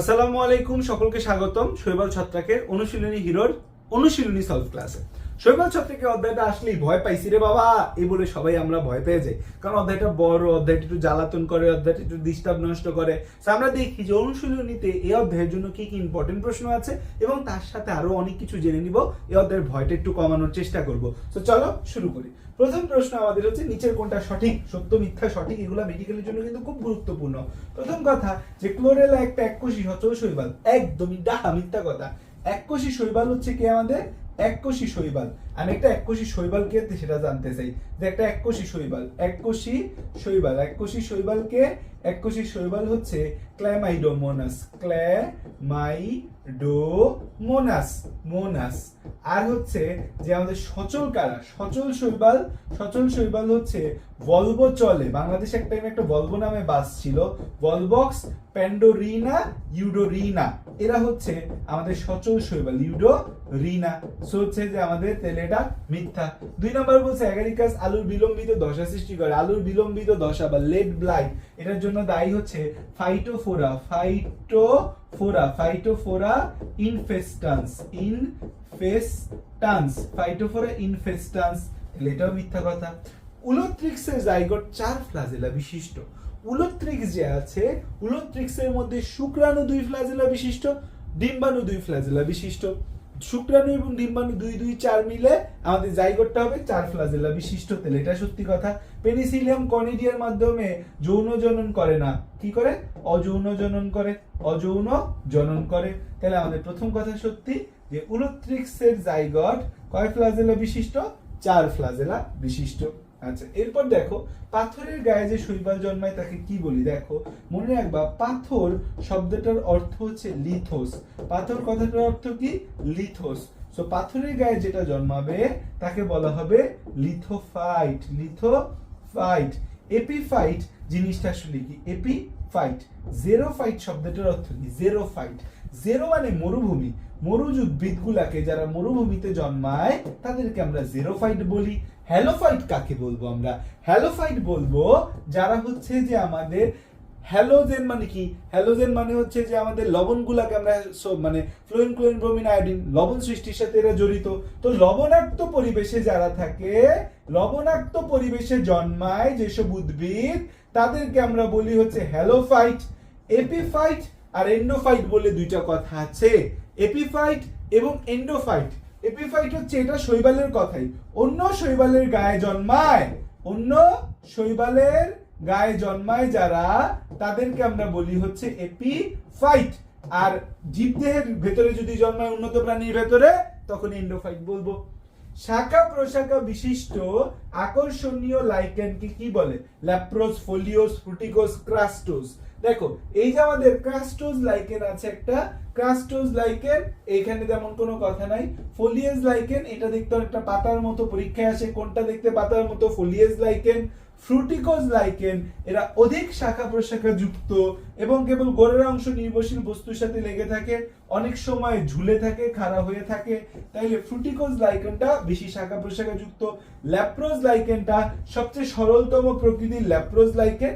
আসসালামু আলাইকুম সকলকে স্বাগতম। শৈবাল ছত্রাকের অনুশীলনী হিরোর অনুশীলনী সলভ ক্লাসে। শৈবাল ছত্রাকের অধ্যায়টা আসলেই ভয় পাইছি রে বাবা। এই বলে সবাই আমরা ভয় পেয়ে যাই। কারণ অধ্যায়টা বড়, অধ্যায়টা একটু জ্বালাতন করে, অধ্যায়টা একটু ডিস্টার্ব নষ্ট করে। আমরা দেখি যে অনুশীলনীতে এই অধ্যায়ের জন্য কি কি ইম্পর্টেন্ট প্রশ্ন আছে এবং তার সাথে আরও অনেক কিছু জেনে নিব। এই অধ্যায়ের ভয়টা একটু কমানোর চেষ্টা করব। তো চলো শুরু করি। প্রথম প্রশ্ন আমাদের হচ্ছে, নিচের কোনটা সঠিক? সত্য, মিথ্যা, সঠিক, এগুলো মেডিকেলের জন্য কিন্তু খুব গুরুত্বপূর্ণ। প্রথম কথা যে ক্লোরেলা একটা এক এককোষী সচল শৈবাল। একদমই ডাহা মিথ্যা কথা। এককোষী শৈবাল হচ্ছে কি আমাদের? এককোষী শৈবাল। আমি একটা এককোষী শৈবাল কে সেটা জানতে চাই। যে একটা এককোষী শৈবাল। এককোষী শৈবাল। এককোষী শৈবালকে এককোষী শৈবাল হচ্ছে ক্ল্যামাইডোমোনাস। ক্ল্যামাইডোমোনাস। মোনাস। আর হচ্ছে যে আমাদের সচল কারা? সচল শৈবাল। সচল শৈবাল হচ্ছে ভলভো চলে। বাংলাদেশে একটা একটা ভলভো নামে বাস ছিল। Volvox Pandorina, Eudorina. এরা হচ্ছে আমাদের সচল শৈবাল ইউডোরিনা সো হচ্ছে যে আমাদের তেলে এটা মিথ্যা। দুই নম্বর বলছে অ্যাগারিকাস আলুর বিলম্বিত দশা সৃষ্টি করে। আলুর বিলম্বিত দশা বা লেড ব্লাইট, এটার জন্য দায়ী হচ্ছে ফাইটোফোরা ফাইটোফোরা ফাইটোফোরা ইনফেস্টান্স ইনফেস্টান্স, ফাইটোফোরা ইনফেস্টান্স। তাহলে এটাও মিথ্যা কথা। উলোট্রিক্সের জাইগোট চার ফ্লাজেলা বিশিষ্ট। উলোট্রিক্স যে আছে উলোট্রিক্সের মধ্যে শুক্রাণু দুই ফ্লাজেলা বিশিষ্ট, ডিম্বাণু দুই ফ্লাজেলা বিশিষ্ট। শুক্রাণু এবং ডিম্বাণু দুই দুই চার মিলে আমাদের জাইগোটটা হবে চার ফ্লাজেলা বিশিষ্ট তেল। এটা সত্যি কথা। পেনিসিলিয়াম কনিডিয়ার মাধ্যমে যৌন জনন করে না। কি করে? অযৌন জনন করে। অযৌন জনন করে। তাহলে আমাদের প্রথম কথা সত্যি যে উলোত্রিক্সের জাইগট কয় ফ্লাজেলা বিশিষ্ট? চার ফ্লাজেলা বিশিষ্ট। আচ্ছা এরপর দেখো, পাথরের গায়ে যে শৈবাল জন্মায় তাকে কি বলি? দেখো, মনে রাখবা, পাথর শব্দটার অর্থ হচ্ছে লিথোস। পাথর কথাটার অর্থ কি? লিথোস। সো পাথরের গায়ে যেটা জন্মাবে, তাকে বলা হবে লিথোফাইট লিথোফাইট। এপিফাইট জিনিসটা আসলে কি? এপিফাইট। জেরোফাইট শব্দটার অর্থ কি? জেরোফাইট। জেরো মানে মরুভূমি। মরুজ উদ্ভিদগুলাকে যারা মরুভূমিতে জন্মায়, তাদেরকে আমরা জেরোফাইট বলি। হ্যালোফাইট কাকে বলব আমরা? হ্যালোফাইট বলব যারা হচ্ছে যে আমাদের হ্যালোজেন মানে কি? হ্যালোজেন মানে হচ্ছে যে আমাদের লবণগুলাকে আমরা মানে ফ্লোরিন ক্লোরিন ব্রোমিন আয়োডিন লবণ সৃষ্টির সাথে এরা জড়িত। তো লবণাক্ত পরিবেশে যারা থাকে, লবণাক্ত পরিবেশে জন্মায় যেসব উদ্ভিদ, তাদেরকে আমরা বলি হচ্ছে হ্যালোফাইট এপিফাইট আর এন্ডোফাইট বলে দুইটা কথা আছে। এপিফাইট এবং এন্ডোফাইট। এপিফাইট হচ্ছে এটা শৈবালের কথাই। অন্য শৈবালের গায়ে জন্মায়, অন্য শৈবালের গায়ে জন্মায় যারা, তাদেরকে আমরা বলি হচ্ছে এপিফাইট। আর জীবদেহের ভেতরে যদি জন্মায় উন্নত প্রাণীর ভেতরে, তখন এন্ডোফাইট বলব। শাখা প্রশাখা বিশিষ্ট আকর্ষণীয় লাইকেনকে কি বলে? ল্যাপ্রোস ফোলিওস ফ্রুটিকোস ক্রাস্টোস দেখো, এই যে আমাদের ক্রাস্টোস লাইকেন আছে একটা ক্রাস্টোস লাইকেন এখানে তেমন কোনো কথা নাই ফোলিয়েজ লাইকেন এটা দেখতে একটা পাতার মতো পরীক্ষায় আসে, কোনটা দেখতে পাতার মতো ফোলিয়েজ লাইকেন ফ্রুটিকোজ লাইকেন এরা অধিক শাখা প্রশাখা যুক্ত এবং কেবল গোড়ের অংশ নির্ভরশীল বস্তুর সাথে লেগে থাকে, অনেক সময় ঝুলে থাকে, খাড়া হয়ে থাকে, তাইলে ফ্রুটিকোজ লাইকেনটা বেশি শাখা প্রশাখা যুক্ত। ল্যাপ্রোজ লাইকেনটা সবচেয়ে সরলতম প্রকৃতির ল্যাপ্রোজ লাইকেন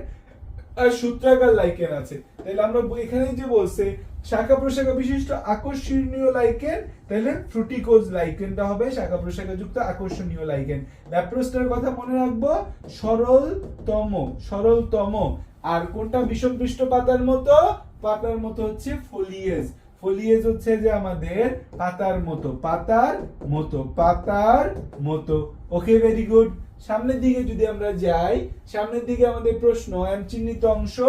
আর সূত্রাকার লাইকেন আছে। তাহলে আমরা এখানে যে বলছে শাখা প্রশাখা বিশিষ্ট আকর্ষণীয় লাইকেন তাহলে ফ্রুটিকোজ লাইকেনটা হবে শাখা প্রশাখা যুক্ত আকর্ষণীয় লাইকেন। ল্যাপ্রোস্টার কথা মনে রাখব, সরলতম সরলতম। আর কোনটা? বিষম পৃষ্ঠ পাতার মতো পাতার মতো হচ্ছে ফোলিয়েজ ফোলিয়েজ হচ্ছে যে আমাদের পাতার মতো পাতার মতো পাতার মতো। ওকে ভেরি গুড সামনের দিকে যদি আমরা যাই, সামনের দিকে আমাদের প্রশ্ন এম চিহ্নিত অংশ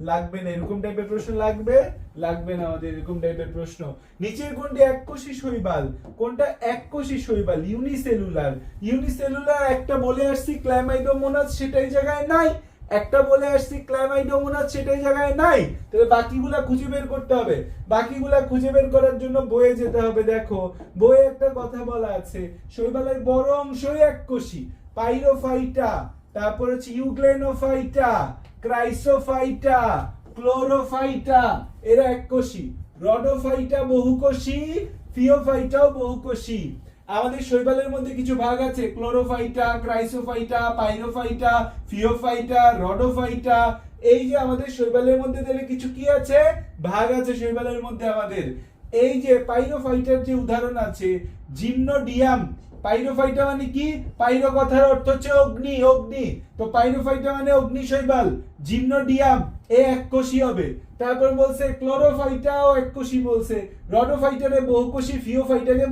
লাগবে না? এরকম টাইপের প্রশ্ন লাগবে লাগবে না আমাদের এরকম টাইপের প্রশ্ন। নিচের কোনটি এককোষী শৈবাল। কোনটা এককোষী শৈবাল ইউনিসেলুলার ইউনিসেলুলার একটা বলে আসছি ক্ল্যামাইডোমোনাস সেটাই জায়গায় নাই। একটা বলে আসছি ক্ল্যামাইডোমোনাস সেটাই জায়গায় নাই। তাহলে বাকিগুলা খুঁজে বের করতে হবে। বাকিগুলা খুঁজে বের করার জন্য বইয়ে যেতে হবে, দেখো। বইয়ে একটা কথা বলা আছে, শৈবালের বড় অংশই এককোষী। পাইরোফাইটা, তারপর হচ্ছে ইউগ্লেনোফাইটা, ক্রাইসোফাইটা, ক্লোরোফাইটা, এরা এককোষী রডোফাইটা বহুকোষী ফিওফাইটাও বহুকোষী আমাদের শৈবালের মধ্যে কিছু ভাগ আছে, ক্লোরোফাইটা, ক্রাইসোফাইটা, পাইরোফাইটা, ফিওফাইটা, রডোফাইটা। এই যে আমাদের শৈবালের মধ্যে তাহলে কিছু কি আছে? ভাগ আছে শৈবালের মধ্যে আমাদের। এই যে পাইরোফাইটার যে উদাহরণ আছে জিমনোডিয়াম পাইরোফাইটা মানে কি? পাইরো কথার অর্থ হচ্ছে অগ্নি অগ্নি। তো পাইরোফাইটা মানে অগ্নি শৈবাল জিমনোডিয়াম এ এককোষী হবে। তারপর বলছে এককোষী বলছে। রডোফাইটারে বহুকোষী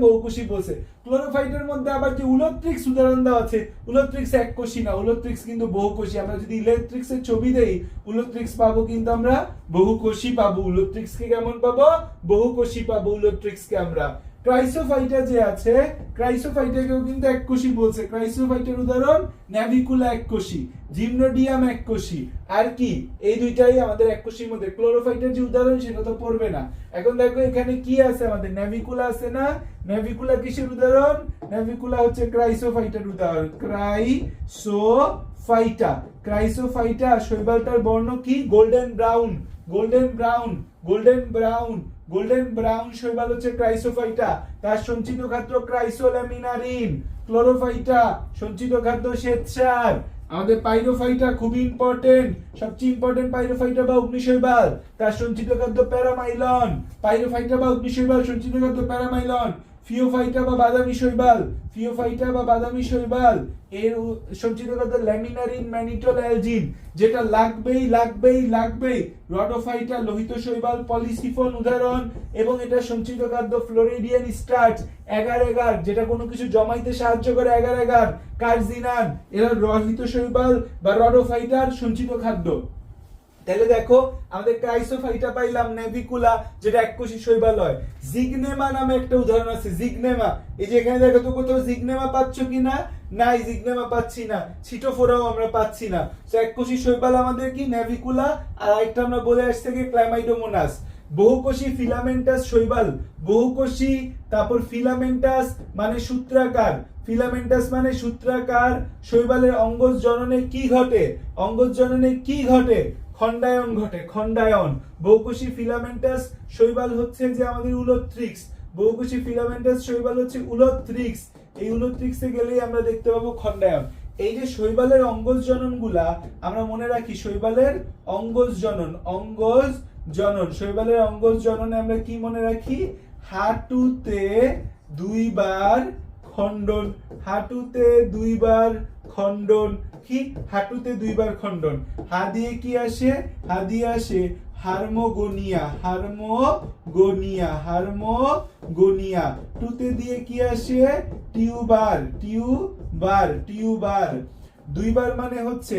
বহুকোষী বলছে। ক্লোরোফাইটের মধ্যে আবার যে উলোট্রিক্স উদাহরণ দেওয়া আছে? উলোট্রিক্স এককোষী না উলোট্রিক্স কিন্তু বহুকোষী আমরা যদি ইলেকট্রিক্স এর ছবি দেই উলোট্রিক্স পাবো কিন্তু আমরা বহুকোষী পাবো। উলোট্রিক্স কে কেমন পাবো? বহুকোষী পাবো উলোট্রিক্স কে আমরা। ক্রাইসোফাইটা যে আছে, ক্রাইসোফাইটাকেও কিন্তু এককোষী বলছে। ক্রাইসোফাইটার উদাহরণ, ন্যাভিকুলা এককোষী জিমনোডিয়াম এককোষী আর কি? এই দুইটাই আমাদের এককোষীর মধ্যে। ক্লোরোফাইটার যে উদাহরণ, সেটা তো পড়বে না। এখন দেখো, এখানে কি আছে আমাদের? ন্যাভিকুলা আছে না? ন্যাভিকুলা কিসের উদাহরণ? ন্যাভিকুলা হচ্ছে ক্রাইসোফাইটার উদাহরণ। ক্রাইসোফাইটা। ক্রাইসোফাইটা শৈবালটার বর্ণ কি? Golden brown. Golden brown golden brown golden brown শৈবাল হচ্ছে ক্রাইসোফাইটা তার সঞ্চিত খাদ্য ক্রাইসোল্যামিনারিন ক্লোরোফাইটা সঞ্চিত খাদ্য শ্বেতসার। আমাদের পাইরোফাইটা খুবই ইম্পর্টেন্ট সবচেয়ে ইম্পর্টেন্ট পাইরোফাইটা বা অগ্নিশৈবাল, তার সঞ্চিত খাদ্য প্যারামাইলন পাইরোফাইটা বা অগ্নিশৈবাল, সঞ্চিত খাদ্য প্যারামাইলন ফিওফাইটা বা বাদামি শৈবাল ফিওফাইটা বা বাদামি শৈবাল, এর সঞ্চিত খাদ্য ল্যামিনারিন ম্যানিটোল অ্যালজিন, যেটা লাগবেই লাগবেই লাগবেই। রডোফাইটা লোহিত শৈবাল পলিসিফন উদাহরণ, এবং এটা সঞ্চিত খাদ্য ফ্লোরিডিয়ান স্টার্চ, এগার এগার, যেটা কোনো কিছু জমাইতে সাহায্য করে এগার এগার। কার্জিনান, এরা রহিত শৈবাল বা রডোফাইটার সঞ্চিত খাদ্য। তাহলে দেখো, আমাদের ক্রাইসোফাইটা পাইলাম, নেভিকুলা, যেটা এককোষী শৈবাল হয় জিগনেমা নামে একটা উদাহরণ আছে, জিগনেমা। এই যে এখানে দেখো তো কোথাও জিগনেমা পাচ্ছ কিনা নাই, জিগনেমা পাচ্ছি না। ছিটোফোরাও আমরা পাচ্ছি না। তো এককোষী শৈবাল আমাদের কি? নেভিকুলা, আর একটা আমরা বলে আসছে কি? ক্লাইমাইডোমোনাস বহুকোষী ফিলামেন্টাস শৈবাল। বহুকোষী, তারপর ফিলামেন্টাস মানে সূত্রাকার। ফিলামেন্টাস মানে সূত্রাকার। শৈবালের অঙ্গজ জননে কি ঘটে? অঙ্গজ জননে কি ঘটে? খন্ডায়ন ঘটে খন্ডায়ন বহুকোষী ফিলামেন্টাস শৈবাল হচ্ছে যে আমাদের উলোথ্রিক্স বহুকোষী ফিলামেন্টাস শৈবাল হচ্ছে উলোথ্রিক্স এই উলোথ্রিক্সে গেলেই আমরা দেখতে পাবো খন্ডায়ন এই যে শৈবালের অঙ্গজ জননগুলা, আমরা মনে রাখি শৈবালের অঙ্গজ জনন অঙ্গজ জনন। শৈবালের অঙ্গজ জননে আমরা কি মনে রাখি? হাঁটুতে দুইবার খণ্ডন, হাঁটুতে দুইবার খণ্ডন কি? হাঁটুতে দুইবার খণ্ডন। হা দিয়ে কি আসে? হা দিয়ে আসে হারমোগোনিয়া হারমোগোনিয়া হারমোগোনিয়া। টুতে দিয়ে কি আসে? Tuber tuber tuber. দুইবার মানে হচ্ছে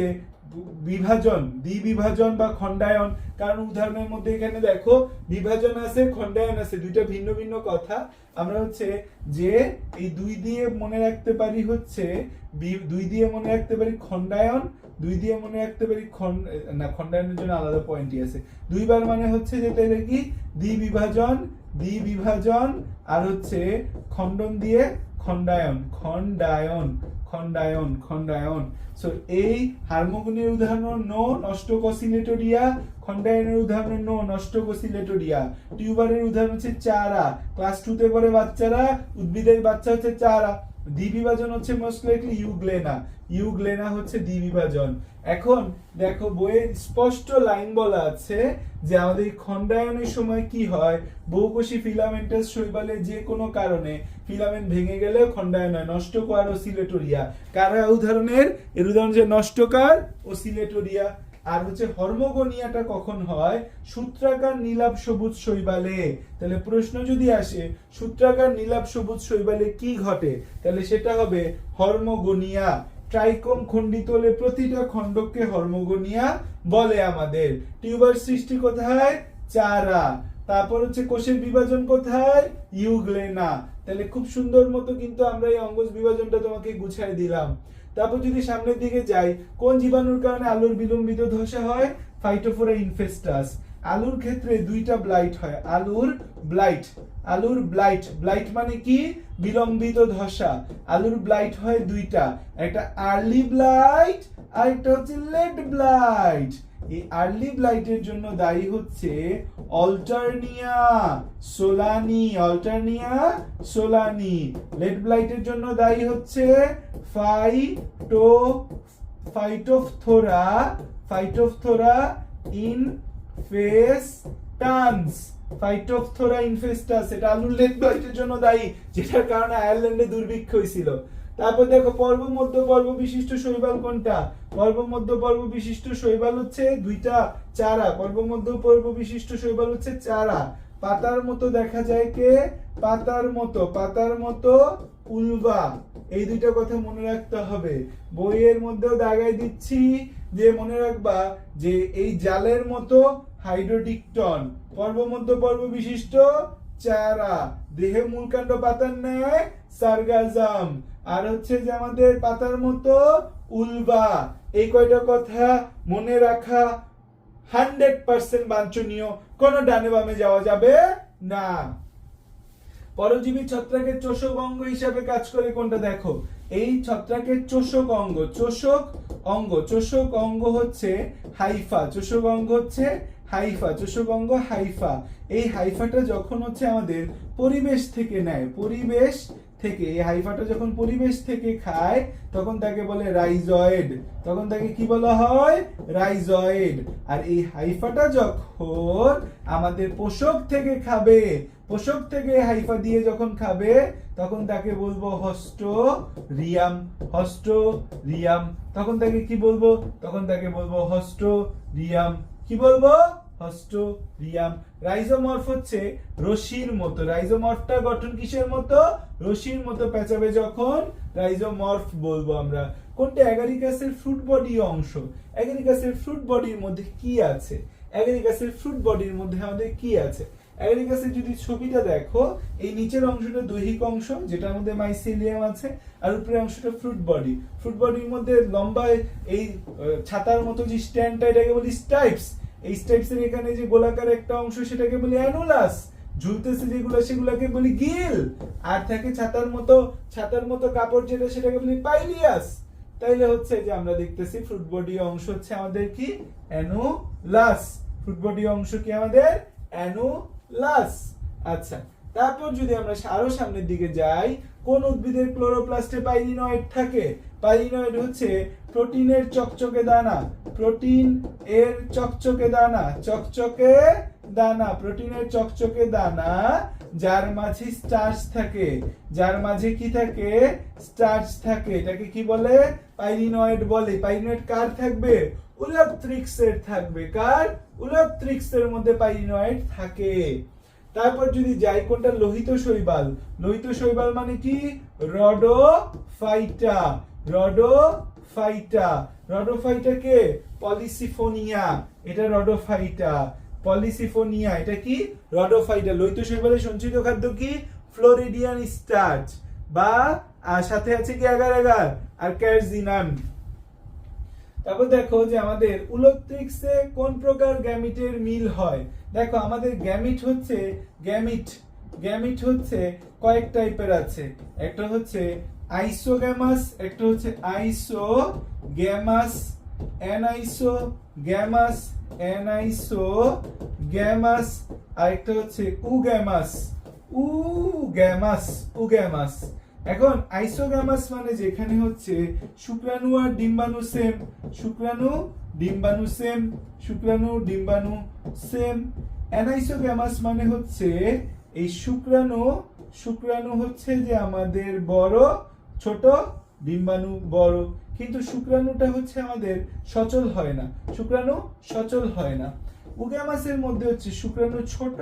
বিভাজন, দ্বিবিভাজন বা খণ্ডায়ন। কারণ উদাহরণের মধ্যে এখানে দেখো, বিভাজন আছে, খণ্ডায়ন আছে, দুইটা ভিন্ন ভিন্ন কথা। আমরা হচ্ছে যে এই দুই দিয়ে মনে রাখতে পারি হচ্ছে দুই দিয়ে মনে রাখতে পারি খণ্ডায়ন, দুই দিয়ে মনে রাখতে পারি খণ্ড, না, খণ্ডায়নের জন্য আলাদা পয়েন্টই আছে। দুইবার মানে হচ্ছে যেটা এটা কি? দ্বিবিভাজন দ্বিবিভাজন, আর হচ্ছে খণ্ডন দিয়ে খণ্ডায়ন খণ্ডায়ন খণ্ডায়ন খণ্ডায়ন। সো এই হারমোগনের উদাহরণ নো, নষ্ট কসিলেটোরিয়া খণ্ডায়নের উদাহরণ নো, নষ্ট কসিলেটোরিয়া টিউবারের উদাহরণ হচ্ছে চারা। ক্লাস টুতে পড়ে বাচ্চারা, উদ্ভিদের বাচ্চা হচ্ছে চারা। দ্বিবিভাজন হচ্ছে মোস্ট লাইকলি ইউগ্লেনা। ইউগ্লেনা হচ্ছে দ্বিবিভাজন এখন দেখো বইয়ে স্পষ্ট লাইন বলা আছে যে আমাদের খণ্ডায়নের সময় কি হয়? বহুকোষী ফিলামেন্টাস শৈবালে যে কোনো কারণে ফিলামেন্ট ভেঙে গেলে খণ্ডায়ন হয়। নষ্টকার ও সিলেটোরিয়া। কারা উদাহরণের? এর উদাহরণ যে নষ্টকার ওসিলেটোরিয়া আর হচ্ছে হরমোগোনিয়াটা কখন হয়? সূত্রাকার নীলাভ সবুজ শৈবালে। তাহলে প্রশ্ন যদি আসে, সূত্রাকার নীলাভ সবুজ শৈবালে কি ঘটে? তাহলে সেটা হবে হরমোগোনিয়া। ট্রাইকোম খণ্ডিত হলে প্রতিটা খণ্ডককে হরমোগোনিয়া বলে আমাদের। টিউবার সৃষ্টি কোথায়? চারা। তারপর হচ্ছে কোষের বিভাজন কোথায়? ইউগ্লেনা। তাহলে খুব সুন্দর মতো কিন্তু আমরা এই অঙ্গজ বিভাজনটা তোমাকে গুছাই দিলাম। তারপর যদি সামনের দিকে যাই, কোন জীবাণুর কারণে আলুর বিলম্বিত ধসা হয়? ফাইটোফোরা ইনফেস্টাস আলুর ক্ষেত্রে দুইটা ব্লাইট হয়। আলুর ব্লাইট আলুর ব্লাইট ব্লাইট মানে কি? বিলম্বিত ধসা। আলুর ব্লাইট হয় দুইটা। একটা আর্লি ব্লাইট আর একটা হচ্ছে লেট ব্লাইট এই আর্লি ব্লাইটের জন্য দায়ী হচ্ছে অল্টারনিয়া সোলানি অল্টারনিয়া সোলানি। লেট ব্লাইটের জন্য দায়ী হচ্ছে phyto phytophthora phytophthora infestans. Phytophthora infestans এটা আলুর লেট ব্লাইটের জন্য দায়ী, যেটার কারণে আয়ারল্যান্ডে দুর্ভিক্ষ হয়েছিল। তারপর দেখো পর্ব মধ্য পর্ব বিশিষ্ট শৈবাল কোনটা? পর্ব মধ্য পর্ব বিশিষ্ট শৈবাল হচ্ছে দুইটা চারা। পর্ব মধ্য পর্ব বিশিষ্ট শৈবাল হচ্ছে চারা। পাতার মতো দেখা যায় কে? পাতার মতো পাতার মতো উলবা এই দুইটা কথা মনে রাখতে হবে। বইয়ের মধ্যেও দাগাই দিচ্ছি যে, মনে রাখবা যে, এই জালের মতো হাইড্রোডিকটন। পর্ব মধ্য পর্ব বিশিষ্ট চারা। দেহে মূলকাণ্ড পাতার ন্যায় সারগাজাম। আর হচ্ছে যে আমাদের পাতার মতো উলবা, এই কয়টা কথা মনে রাখা হান্ড্রেড পার্সেন্ট বাঞ্ছনীয়, কোনো ডানে বামে যাওয়া যাবে না। পরজীবী ছত্রাকের চোষক অঙ্গ হিসাবে কাজ করে কোনটা দেখো? এই ছত্রাকের চোষক অঙ্গ চোষক অঙ্গ চোষক অঙ্গ হচ্ছে হাইফা, চোষক অঙ্গ হচ্ছে হাইফা, চোষক অঙ্গ হাইফা। এই হাইফাটা যখন হচ্ছে আমাদের পরিবেশ থেকে নেয়, পরিবেশ থেকে, এই হাইফাটা যখন পরিবেশ থেকে খায়, তখন তাকে বলে রাইজয়েড। তখন তাকে কি বলা হয়? রাইজয়েড। আর এই হাইফাটা যখন আমাদের পোষক থেকে খাবে, পোষক থেকে হাইফা দিয়ে যখন খাবে, তখন তাকে বলব হস্ট রিয়াম হস্ট রিয়াম। তখন তাকে কি বলব? তখন তাকে বলব হস্ট রিয়াম। কি বলব? হস্ট রিয়াম রাইজোমর্ফ হচ্ছে রশির মতো। রাইজোমর্ফটা গঠন কিসের মতো? রশির মতো পেঁচাবে যখন রাইজোমর্ফ বলব আমরা। কোনটা? অ্যাগারিকাসের ফ্রুট বডি অংশ। অ্যাগারিকাসের ফ্রুট বডির মধ্যে কি আছে? অ্যাগারিকাসের ফ্রুট বডির মধ্যে আমাদের কি আছে? অ্যাগারিকাসের যদি ছবিটা দেখো, এই নিচের অংশটা দৈহিক অংশ, যেটার মধ্যে মাইসিলিয়াম আছে, আর উপরের অংশটা ফ্রুট বডি। ফ্রুট বডির মধ্যে লম্বা এই ছাতার মতো যে স্ট্যান্ডটা, এটাকে বলি স্টাইপস। এই স্টাইপসের এখানে যে গোলাকার একটা অংশ, সেটাকে বলি অ্যানুলাস ঝুলতেছে যেগুলো, সেগুলোকে বলি গিল। আর থাকে ছাতার মতো ছাতার মতো কাপড় যেটা, সেটাকে বলি পাইলিয়াস তাইলে হচ্ছে যে আমরা দেখতেছি ফ্রুট বডি অংশ হচ্ছে আমাদের কি? অ্যানুলাস ফ্রুট বডি অংশ কি আমাদের? অ্যানুলাস আচ্ছা তারপর যদি আমরা আরও সামনের দিকে যাই কোন উদ্ভিদের ক্লোরোপ্লাস্টে পাইলিনয়েড থাকে? পাইলিনয়েড হচ্ছে প্রোটিনের চকচকে দানা। প্রোটিন এর চকচকে দানা। চকচকে দানা। প্রোটিনের চকচকে দানা, যার মাঝে স্টার্চ থাকে। যার মাঝে কি থাকে? স্টার্চ থাকে। এটাকে কি বলে? পাইলিনয়েড বলে। পাইলিনয়েড কার থাকবে? উলোথ্রিক্সের থাকবে। কার? উলোথ্রিক্সের মধ্যে পাইলিনয়েড থাকে। তারপর যদি যাই, কোনটা? লোহিত শৈবাল। লোহিত শৈবাল মানে কি? রডো ফাইটা রডোফাইটা। রডোফাইটা। রডোফাইটা কে? পলিসিফোনিয়া। এটা রডোফাইটা। পলিসিফোনিয়া, এটা কি? রডোফাইটা। লোহিত শৈবালের সঞ্চিত খাদ্য কি? Floridean starch. বা সাথে আছে কি? আগার আগার আর ক্যারজিনাম। তারপর দেখো যে আমাদের উলোত্রিক্সে কোন প্রকার গ্যামিটের মিল হয়? দেখো, আমাদের গ্যামিট হচ্ছে গ্যামিট। গ্যামিট হচ্ছে কয়েক টাইপের আছে। একটা হচ্ছে আইসোগ্যামাস, একটা হচ্ছে isogamous anisogamous anisogamous আর একটা হচ্ছে উগ্যামাস। উগ্যামাস উগ্যামাস। এখন আইসোগ্যামাস মানে যেখানে হচ্ছে শুক্রাণু আর ডিম্বাণু সেম শুক্রাণু, ডিম্বাণু সেম শুক্রাণু, ডিম্বাণু সেম অ্যানাইসোগ্যামাস মানে হচ্ছে এই শুক্রাণু শুক্রাণু হচ্ছে যে আমাদের বড়, ছোট, ডিম্বাণু বড়। কিন্তু শুক্রাণুটা হচ্ছে আমাদের সচল হয় না। শুক্রাণু সচল হয় না। উগ্যামাসের মধ্যে হচ্ছে শুক্রাণু ছোট,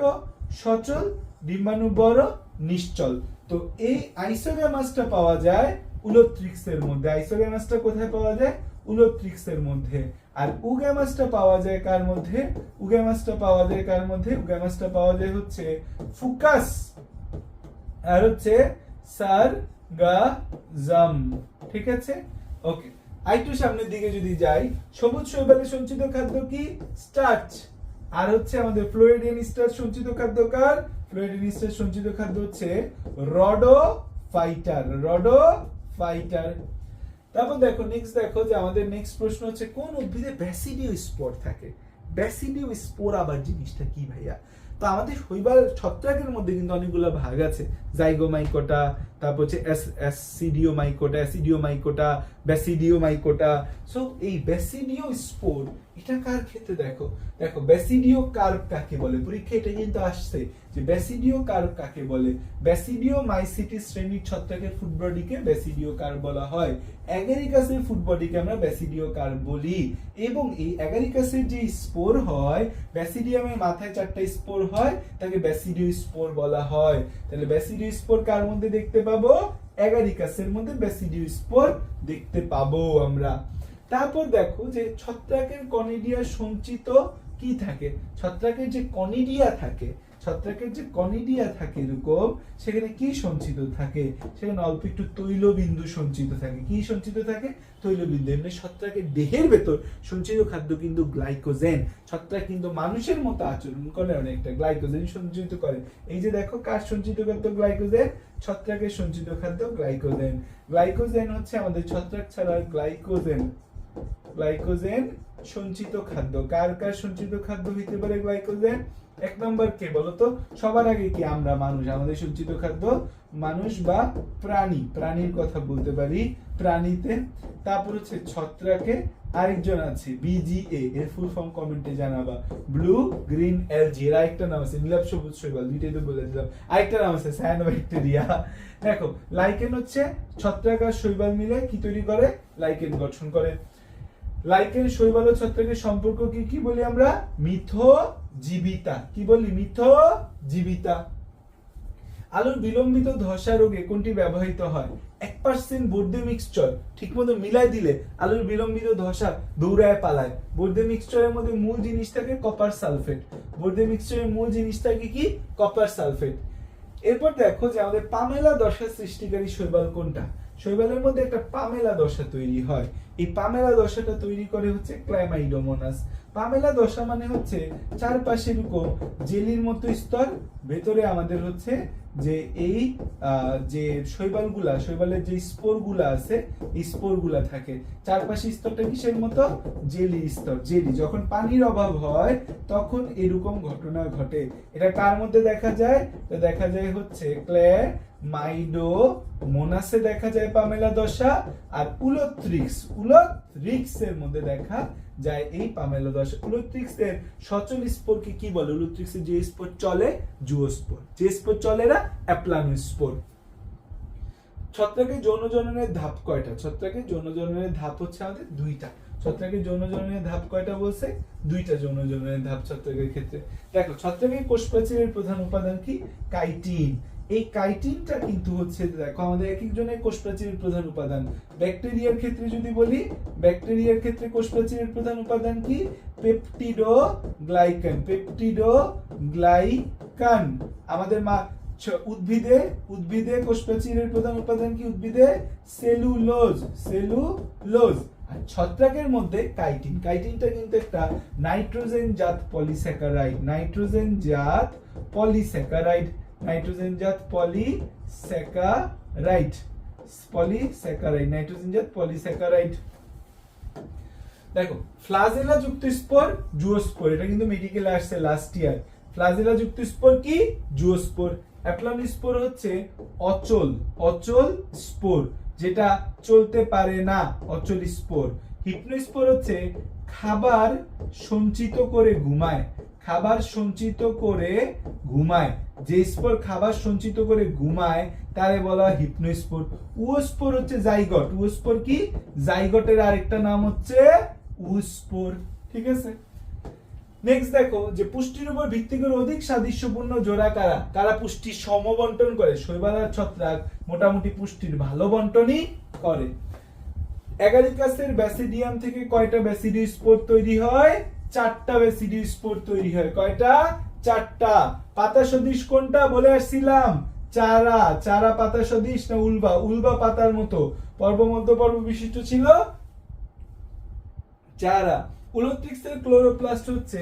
সচল, ডিম্বাণু বড় নিশ্চল। তো এই আইসোগ্যামাসটা পাওয়া যায় উলোথ্রিক্সের মধ্যে। আইসোগ্যামাসটা কোথায় পাওয়া যায়? উলোথ্রিক্সের মধ্যে। আর উগ্যামাসটা পাওয়া যায় কার মধ্যে? উগ্যামাসটা পাওয়া যায় কার মধ্যে? উগ্যামাসটা পাওয়া যায় হচ্ছে ফুকাস। আর হচ্ছে সার গা জাম। ঠিক আছে? ওকে। আইটু সামনের দিকে যদি যাই, সবুজ শৈবালে সঞ্চিত খাদ্য কি? স্টার্চ। আর হচ্ছে আমাদের ফ্লোরিডিয়ান স্টার্চ সঞ্চিত খাদ্য কার? ফ্লোরিডিয়ান সঞ্চিত খাদ্য হচ্ছে রডো ফাইটার রডো ফাইটার। তারপর দেখো নেক্সট দেখো যে আমাদের নেক্সট প্রশ্ন হচ্ছে, কোন উদ্ভিদে ব্যাসিডিও স্পোর থাকে? ব্যাসিডিও স্পোর আবার জিনিসটা কি ভাইয়া? তো আমাদের শৈবাল ছত্রাকের মধ্যে কিন্তু অনেকগুলো ভাগ আছে। জাইগোমাইকোটা, তারপর হচ্ছে অ্যাসিডিও মাইকোটা অ্যাসিডিও মাইকোটা ব্যাসিডিও মাইকোটা সো এই ব্যাসিডিও স্পোর এটা কার ক্ষেত্রে দেখো? দেখো ব্যাসিডিও কার্ভ কাকে বলে? পরীক্ষা এটা কিন্তু আসছে যে ব্যাসিডিও কার্ভ কাকে বলে? ব্যাসিডিও মাইসিটি শ্রেণির ছত্রাকের ফুটবডিকে ব্যাসিডিও কার্ভ বলা হয়। অ্যাগারিকাসের ফুটবডিকে আমরা ব্যাসিডিও কার্ভ বলি। এবং এই অ্যাগারিকাসের যে স্পোর হয়, ব্যাসিডিয়ামের মাথায় চারটা স্পোর হয়, তাকে ব্যাসিডিও স্পোর বলা হয়। তাহলে ব্যাসিডিও স্পোর কার মধ্যে দেখতে পাবো? অ্যাগারিকাসের মধ্যে ব্যাসিডিও স্পোর দেখতে পাবো আমরা। তারপর দেখো যে ছত্রাকের কনিডিয়া সঞ্চিত কি থাকে? ছত্রাকের যে কনিডিয়া থাকে ছত্রাকের যে কনিডিয়া থাকে এরকম সেখানে কি সঞ্চিত থাকে? সেখানে অল্প একটু তৈলবিন্দু সঞ্চিত থাকে। কি সঞ্চিত থাকে? তৈলবিন্দু। এমনি ছত্রাকের দেহের ভেতর সঞ্চিত খাদ্য কিন্তু গ্লাইকোজেন। ছত্রাক কিন্তু মানুষের মতো আচরণ করে অনেকটা। গ্লাইকোজেন সঞ্চিত করে। এই যে দেখো, কার সঞ্চিত খাদ্য গ্লাইকোজেন? ছত্রাকের সঞ্চিত খাদ্য গ্লাইকোজেন। গ্লাইকোজেন হচ্ছে আমাদের ছত্রাক ছাড়া গ্লাইকোজেন। গ্লাইকোজেন সঞ্চিত খাদ্য। কার কার সঞ্চিত খাদ্য হইতে পারে গ্লাইকোজেন? এক নম্বর কে বলতো সবার আগে কি আমরা মানুষ? আমাদের সঞ্চিত খাদ্য মানুষ বা প্রাণী? প্রাণীর কথা বলতে পারি প্রাণীতে। তারপর হচ্ছে ছত্রাকে আরেকজন আছে বিজিএ এর ফুল ফর্ম কমেন্টে জানাবা। ব্লু গ্রিন এলজি এর আরেকটা নাম আছে, নীলাভ সবুজ শৈবাল, দুইটাই তো বলে দিলাম। আরেকটা নাম আছে সায়ানোব্যাকটেরিয়া দেখো লাইকেন হচ্ছে ছত্রাক আর শৈবাল মিলে কি তৈরি করে? লাইকেন গঠন করে। লাইকেন শৈবাল ছত্রাকের সম্পর্ক কি কি বলি আমরা? মিথো জীবিতা কি বলি? মিথো জীবিতা আলুর বিলম্বিত ধসা রোগে কোনটি ব্যবহৃত হয়? এক পার্সেন্ট বোর্ডে মিক্সচার ঠিক মতো মিলাই দিলে আলুর বিলম্বিত ধসা দৌড়ায়, পালায়। বোর্ডে মিক্সচারের মধ্যে মূল জিনিস থাকে কপার সালফেট বর্দে মিক্সচারের মূল জিনিস থাকে কি? কপার সালফেট এরপর দেখো যে আমাদের পামেলা দশা সৃষ্টিকারী শৈবাল কোনটা? শৈবালের মধ্যে একটা পামেলা দশা তৈরি হয়। এই পামেলা দশাটা তৈরি করে হচ্ছে ক্লাইমাইডোমোনাস। পামেলা দশা মানে হচ্ছে চারপাশে এরকম জেলির মতো স্তর, ভেতরে আমাদের হচ্ছে যে এই যে শৈবালগুলা, শৈবালের যে স্পোরগুলা আছে স্পোরগুলা থাকে। চারপাশে স্তরটা কিসের মতো? জেলি স্তর, জেলি। যখন পানির অভাব হয়, তখন এরকম ঘটনা ঘটে। এটা কার মধ্যে দেখা যায়? তো দেখা যায় হচ্ছে ক্লে মাইডো মোনাসে দেখা যায় পামেলা দশা, আর উলোত্রিক্স এর মধ্যে দেখা যায় এই পামেলা দশা। উলোত্রিক্স সচল স্পোরকে কি বলে? উলোত্রিক্স এর যে স্পোর চলে জুওস্পোর যে স্পোর চলে না অ্যাপ্লানোস্পোর ছত্রাকের যৌন জননের ধাপ কয়টা? ছত্রাকের যৌন জননের ধাপ হচ্ছে আমাদের দুইটা। ছত্রাকের যৌন জননের ধাপ কয়টা বলছে? দুইটা যৌন জননের ধাপ ছত্রাকের ক্ষেত্রে। দেখো, ছত্রাকের কোষ প্রাচীরের প্রধান উপাদান কি? কাইটিন। এই কাইটিনটা কিন্তু হচ্ছে, দেখো, আমাদের এক একজনের কোষ প্রাচীরের প্রধান উপাদান। ব্যাকটেরিয়ার ক্ষেত্রে যদি বলি, ব্যাকটেরিয়ার ক্ষেত্রে কোষ প্রাচীরের প্রধান উপাদান কি? পেপটিডো গ্লাইকান পেপটিডো গ্লাইকান আমাদের মা উদ্ভিদে উদ্ভিদে কোষ প্রাচীরের প্রধান উপাদান কি উদ্ভিদে? Cellulose cellulose. আর ছত্রাকের মধ্যে কাইটিন। কাইটিনটা কিন্তু একটা নাইট্রোজেন জাত পলিস্যাকারাইড নাইট্রোজেন জাত পলিস্যাকারাইড নাইট্রোজেন জাত পলিস্যাকারাইড পলিস্যাকারাইড নাইট্রোজেন জাত পলিস্যাকারাইড দেখো, ফ্লাজেলা যুক্ত স্পোর জুওস্পোর এটা কিন্তু মেডিকেলে আসছে লাস্ট ইয়ার ফ্লাজেলা যুক্ত স্পোর কি? জুওস্পোর অ্যাপ্লানোস্পোর হচ্ছে অচল অচল স্পোর, যেটা চলতে পারে না, অচল স্পোর। হিপনোস্পোর হচ্ছে খাবার সঞ্চিত করে ঘুমায়, খাবার সঞ্চিত করে ঘুমায়। যে স্পোর খাবার সঞ্চিত করে ঘুমায়, তারে বলা হয় হিপনোস্পোর। উওস্পোর হচ্ছে জাইগট। উওস্পোর কি? জাইগটের আরেকটা নাম হচ্ছে উস্পোর ঠিক আছে? নেক্সট দেখো যে পুষ্টির উপর ভিত্তি করে অধিক সাদৃশ্যপূর্ণ জোড়া কারা? কারা পুষ্টি সমবন্টন করে? শৈবাল আর ছত্রাক মোটামুটি পুষ্টির ভালো বন্টনই করে। অ্যাগারিকাসের ব্যাসিডিয়াম থেকে কয়টা ব্যাসিডিও স্পোর তৈরি হয়? চারটা ব্যাসিডিও স্পোর তৈরি হয়। কয়টা? চারটা। পাতা সদৃশ কোনটা? বলে আসছিলাম। চারা। চারা পাতা সদৃশ না উলবা? উলবা পাতার মতো। পর্ব মধ্য পর্ব বিশিষ্ট ছিল? চারা। উলোট্রিক্সের ক্লোরোপ্লাস্ট হচ্ছে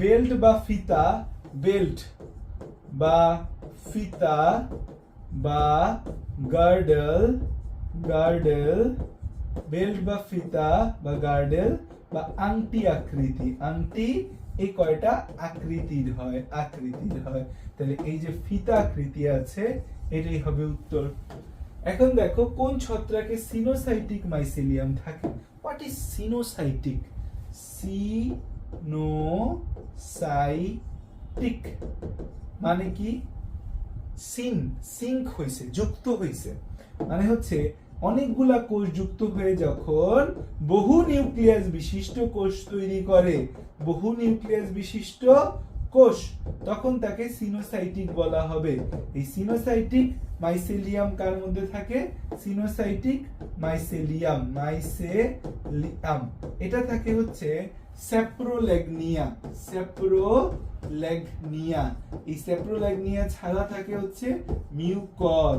বেল্ট বা ফিতা। বেল্ট বা ফিতা বা গার্ডেল। গার্ডেল। বেল্ট বা ফিতা বা গার্ডেল বা আংটি আকৃতি। আংটি এই কয়টা আকৃতির হয় আকৃতির হয়। তাহলে এই যে ফিতা আকৃতি আছে, এটাই হবে উত্তর। এখন দেখো, কোন ছত্রাকে সিনোসাইটিক মাইসেলিয়াম থাকে? What is coenocytic? সিনোসাইটিক মানে কি? সিন, সিঙ্ক হইছে, যুক্ত হইছে। মানে হচ্ছে অনেকগুলা কোষ যুক্ত হয়ে যখন বহু নিউক্লিয়াস বিশিষ্ট কোষ তৈরি করে, বহু নিউক্লিয়াস বিশিষ্ট কোষ, তখন তাকে সিনোসাইটিক বলা হবে। এই সিনোসাইটিক মাইসেলিয়াম কার মধ্যে থাকে? Coenocytic mycelium mycelium. এটা থাকে হচ্ছে স্যাপ্রোলেগনিয়া স্যাপ্রোলেগনিয়া এই স্যাপ্রোলেগনিয়া ছাড়া থাকে হচ্ছে মিউকর।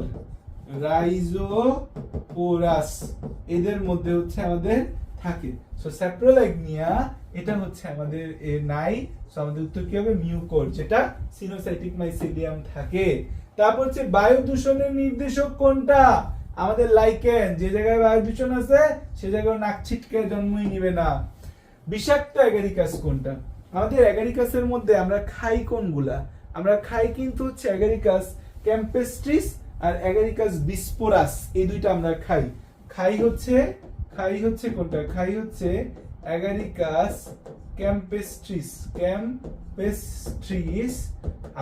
রাইজোপোরাস। এদের মধ্যে হচ্ছে আমাদের থাকে। সো স্যাপ্রোলেগনিয়া এটা হচ্ছে আমাদের এ নাই। সো আমাদের উত্তর কি হবে? মিউকর, যেটা সিনোসাইটিক মাইসেলিয়াম থাকে। তারপর হচ্ছে বায়ু দূষণের নির্দেশক কোনটা? আমাদের লাইকেন যে জায়গায় বায়ু দূষণ আছে, সে জায়গায় নাক ছিটকে জন্মই নিবে না। বিষাক্ত অ্যাগারিকাস কোনটা? আমাদের অ্যাগারিকাসের মধ্যে আমরা খাই কোনগুলা? আমরা খাই কিন্তু হচ্ছে অ্যাগারিকাস ক্যাম্পেস্ট্রিস আর অ্যাগারিকাস বিস্পোরাস এই দুইটা আমরা খাই। খাই হচ্ছে খাই হচ্ছে কোনটা? খাই হচ্ছে অ্যাগারিকাস ক্যাম্পেস্ট্রিস ক্যাম্পেস্ট্রিস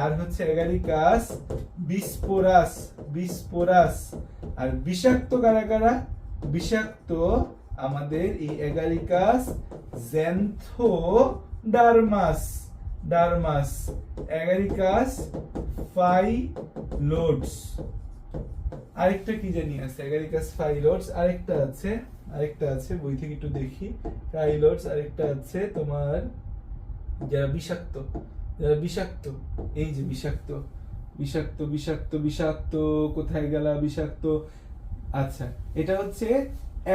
আর হচ্ছে অ্যাগারিকাস বিস্পোরাস বিস্পোরাস আর বিষাক্ত কারা কারা? বিষাক্ত আমাদের এই এগারিকাস জ্যান্থো ডারমাস ডারমাস এগারিকাস ফাইলোডস আরেকটা কি জানি আছে? এগারিকাস ফাইলোডস আরেকটা আছে আরেকটা আছে, বই থেকে একটু দেখি। ফাইলোডস আরেকটা আছে তোমার যারা বিষাক্ত যারা বিষাক্ত, এই যে বিষাক্ত বিষাক্ত বিষাক্ত বিষাক্ত, কোথায় গেলা বিষাক্ত? আচ্ছা এটা হচ্ছে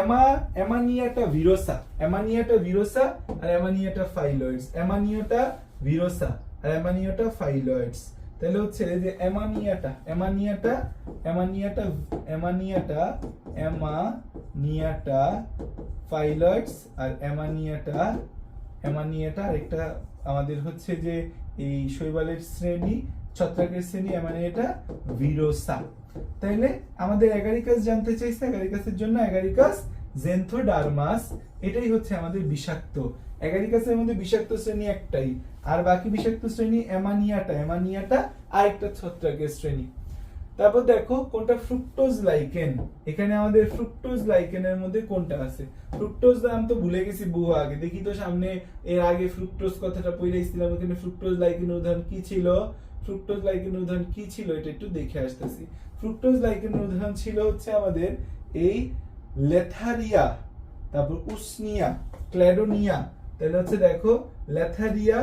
এমা এমানিয়াটা ভিরোসা এমানিয়াটা ভিরোসা আর এমানিয়াটা ফাইলয়েডস এমানিয়াটা ভিরোসা আর এমানিয়াটা ফাইলয়েডস। তাহলে হচ্ছে এই যে এমানিয়াটা এমানিয়াটা এমানিয়াটা এমানিয়াটা এমানিয়াটা ফাইলয়েডস আর এমানিয়াটা এমানিয়াটা আরেকটা আমাদের হচ্ছে যে এই শৈবালের শ্রেণি, ছত্রাকের শ্রেণি এমানিয়াটা ভিরোসা। তাইলে আমাদের এগারিকাস জানতে চাইছে, অ্যাগারিকাসের জন্য এগারিকাস জেন্থোডারমাস এটাই হচ্ছে আমাদের বিষাক্ত। এগারিকাসের মধ্যে বিষাক্ত শ্রেণি একটাই, আর বাকি বিষাক্ত শ্রেণি এমানিয়াটা এমানিয়াটা আরেকটা ছত্রাকের শ্রেণি। তারপর দেখো, কোনটা ফ্রুক্টোজ লাইকেন এখানে আমাদের ফ্রুক্টোজ লাইকেনের মধ্যে কোনটা আছে? ফ্রুক্টোজ নাম তো ভুলে গেছি বহু আগে। দেখি তো সামনে এর আগে ফ্রুক্টোজ কথাটা পড়ে পড়েছিলাম এখানে ফ্রুক্টোজ লাইকেনের উদাহরণ কি ছিল? ফ্রুক্টোজ লাইকেনের উদাহরণ কি ছিল? এটা একটু দেখে আসতেছি। ফ্রুক্টোজ লাইকেনের উদাহরণ ছিল হচ্ছে আমাদের এই লেথারিয়া, তারপর উসনিয়া ক্ল্যাডোনিয়া তাহলে হচ্ছে দেখো, লেথারিয়া,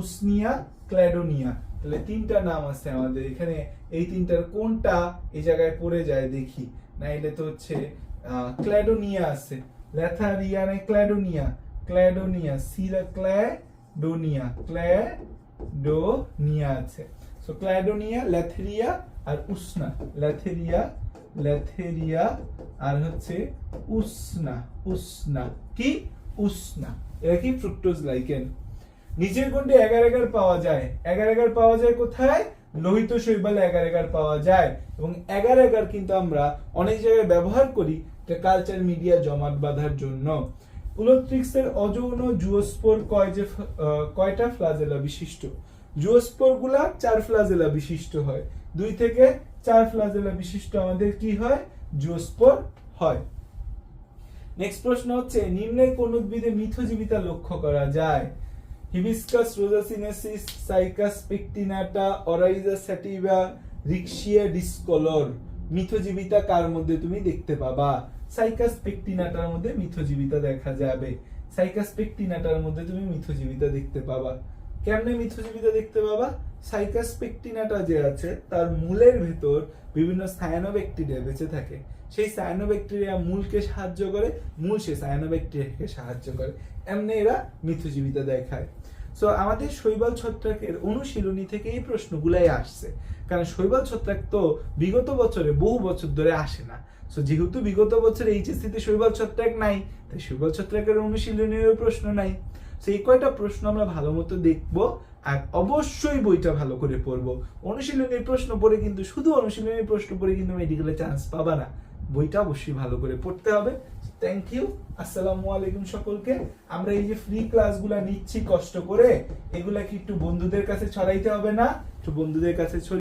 উসনিয়া ক্ল্যাডোনিয়া তাহলে তিনটা নাম আছে আমাদের এখানে। এই তিনটার কোনটা এই জায়গায় পড়ে যায় দেখি। না এটা তো হচ্ছে ক্ল্যাডোনিয়া আছে। লেথারিয়া না ক্ল্যাডোনিয়া ক্ল্যাডোনিয়া সিরা ক্ল্যাডোনিয়া ক্ল্যাডোনিয়া আছে। সো ক্ল্যাডোনিয়া ল্যাথেরিয়া আর উসনা। ল্যাথেরিয়া ল্যাথেরিয়া আর হচ্ছে উসনা উসনা কি? উসনা এটা কি ফ্রুক্টোজ লাইকেন? নিচের কোনটি এগার এগার পাওয়া যায়। এগার এগার পাওয়া যায় কোথায়? লোহিত শৈবালে এগার এগার পাওয়া যায়। এবং এগার এগার কিন্তু আমরা অনেক জায়গায় ব্যবহার করি কালচার মিডিয়া জমাট বাঁধার জন্য। উলোট্রিক্সের অযৌন জুওস্পোর কয় যে কয়টা ফ্লাজেলা বিশিষ্ট? জুওস্পোরগুলা চার ফ্লাজেলা বিশিষ্ট হয়। দুই থেকে চার ফ্লাজেলা বিশিষ্ট আমাদের কি হয়? জুওস্পোর হয়। নেক্সট প্রশ্ন হচ্ছে নিম্নে কোন উদ্ভিদে মিথজীবিতা লক্ষ্য করা যায়? Hibiscus, rosa sinensis, Cycas, pectinata, Oryza sativa Riccia discolor. মিথজীবিতা কার মধ্যে তুমি দেখতে পাবা? সাইকাস, পেকটিনাটার মধ্যে মিথজীবিতা দেখা যাবে। সাইকাস, পেকটিনাটার মধ্যে তুমি মিথজীবিতা দেখতে পাবা। কেমনে মিথজীবিতা দেখতে পাবা? সাইকাস পেকটিনাটা যে আছে, তার মূলের ভেতর বিভিন্ন সায়ানোব্যাকটেরিয়া বেঁচে থাকে। সেই সায়ানোব্যাকটেরিয়া মূলকে সাহায্য করে, মূল সে সায়ানোব্যাকটেরিয়াকে সাহায্য করে। এমনি এরা মিথজীবিতা দেখায়। সো আমাদের শৈবাল ছত্রাকের অনুশীলনী থেকে এই প্রশ্নগুলাই আসছে। কারণ শৈবাল ছত্রাক তো বিগত বছরে, বহু বছর ধরে আসে না। সো যেহেতু বিগত বছরে এইচএসসি তে শৈবাল ছত্রাক নাই, তাই শৈবাল ছত্রাকের অনুশীলনীর প্রশ্ন নাই। সো এই কয়টা প্রশ্ন আমরা ভালো মতো দেখব আর অবশ্যই বইটা ভালো করে পড়ব। অনুশীলনীর প্রশ্ন পড়ে কিন্তু, শুধু অনুশীলনীর প্রশ্ন পড়ে কিন্তু মেডিকেলে চান্স পাবা না। বইটা অবশ্যই ভালো করে পড়তে হবে। থ্যাংক ইউ আসসালামু আলাইকুম সকলকে। আমরা এই যে ফ্রি ক্লাসগুলো নিচ্ছি কষ্ট করে এগুলা কি একটু বন্ধুদের কাছে ছড়াইতে হবে না। একটু বন্ধুদের কাছে